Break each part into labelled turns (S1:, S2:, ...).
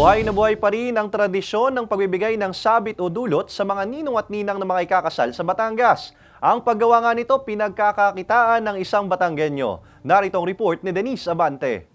S1: Buhay na buhay pa rin ang tradisyon ng pagbibigay ng sabit o dulot sa mga ninong at ninang na mga ikakasal sa Batangas. Ang paggawa nga nito pinagkakakitaan ng isang Batanggenyo. Narito ang report ni Denise Abante.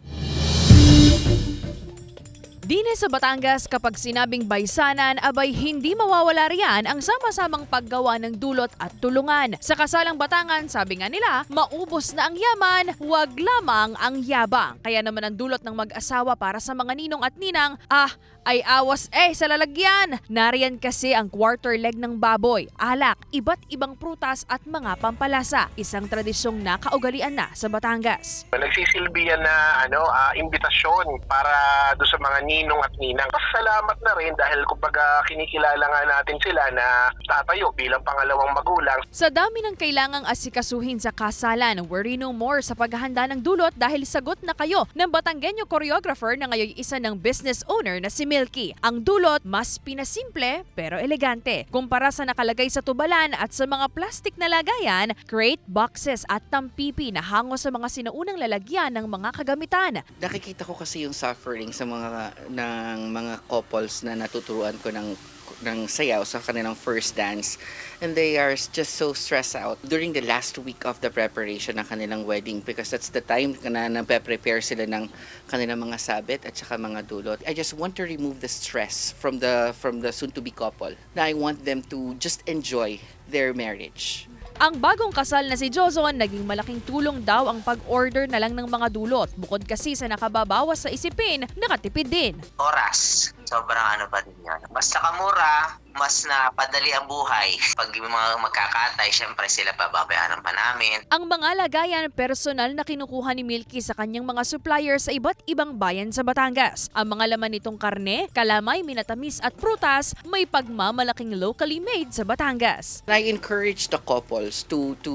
S2: Dine sa Batangas, kapag sinabing baysanan, abay hindi mawawala riyan ang sama-samang paggawa ng dulot at tulungan. Sa kasalang Batangan, sabi nga nila, maubos na ang yaman, wag lamang ang yabang. Kaya naman ang dulot ng mag-asawa para sa mga ninong at ninang, ah, ay awas eh sa lalagyan. Nariyan kasi ang quarter leg ng baboy, alak, iba't ibang prutas at mga pampalasa. Isang tradisyong nakaugalian na sa Batangas.
S3: Nagsisilbi yan na ano, ah, imbitasyon para do sa mga ninong at ninang. Pasalamat na rin dahil kumbaga kinikilala nga natin sila na tatayo bilang pangalawang magulang.
S2: Sa dami ng kailangang asikasuhin sa kasalan, worry no more sa paghahanda ng dulot dahil sagot na kayo ng Batanggenyo choreographer na ngayon isa ng business owner na si Milky. Ang dulot, mas pinasimple pero elegante. Kumpara sa nakalagay sa tubalan at sa mga plastic na lagayan, crate, boxes at tampipi na hango sa mga sinuunang lalagyan ng mga kagamitan.
S4: nakikita ko kasi yung suffering sa mga ng mga couples na natuturuan ko ng ng sayaw sa kanilang first dance and they are just so stressed out during the last week of the preparation ng kanilang wedding because that's the time na nagpe-prepare sila ng kanilang mga sabit at saka mga dulot. I just want to remove the stress from the from the soon to be couple. Na I want them to just enjoy their marriage.
S2: Ang bagong kasal na si Joson, naging malaking tulong daw ang pag-order na lang ng mga dulot. Bukod kasi sa nakababawas sa isipin, nakatipid din.
S5: oras. Sobrang ano pa din yan. Mas nakamura, mas napadali ang buhay. Pag yung mga magkakatay, syempre sila pababayaran pa namin.
S2: Ang mga lagayan personal na kinukuha ni Milky sa kanyang mga supplier sa iba't ibang bayan sa Batangas. Ang mga laman nitong karne, kalamay, minatamis at prutas may pagmamalaking locally made sa Batangas.
S4: I encourage the couples to to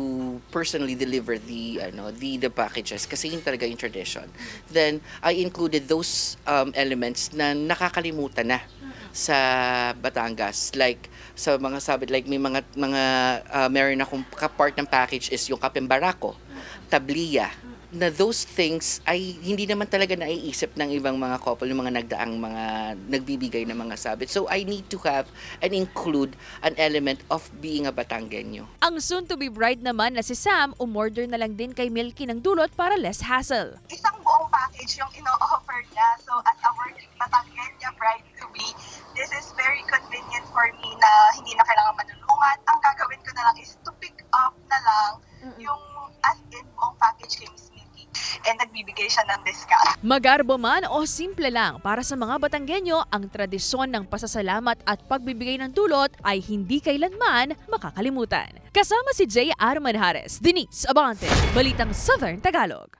S4: personally deliver the ano the the packages kasi yun talaga yung tradition. Then I included those um, elements na nakakalimutan na sa Batangas. Like sa mga sabit like may mga mga uh, meron akong part ng package is yung kapembarako, tabliya na those things ay hindi naman talaga naiisip ng ibang mga couple, yung mga nagdaang mga nagbibigay ng mga sabit. So I need to have and include an element of being a Batanggenyo.
S2: Ang soon-to-be bride naman na si Sam, umorder na lang din kay Milky ng dulot para less hassle.
S6: isang buong package yung ino-offer niya. So, as a working Batangenya bride-to-be, this is very convenient for me na hindi na kailangan manulungan. Ang gagawin ko na lang is to pick up na lang yung as-in buong package kay Miss. And nagbibigay siya ng discount.
S2: Magarbo man o simple lang, para sa mga Batanggenyo, ang tradisyon ng pasasalamat at pagbibigay ng dulot ay hindi kailanman makakalimutan. Kasama si Jay Arman Hares, Denise Abante, Balitang Southern Tagalog.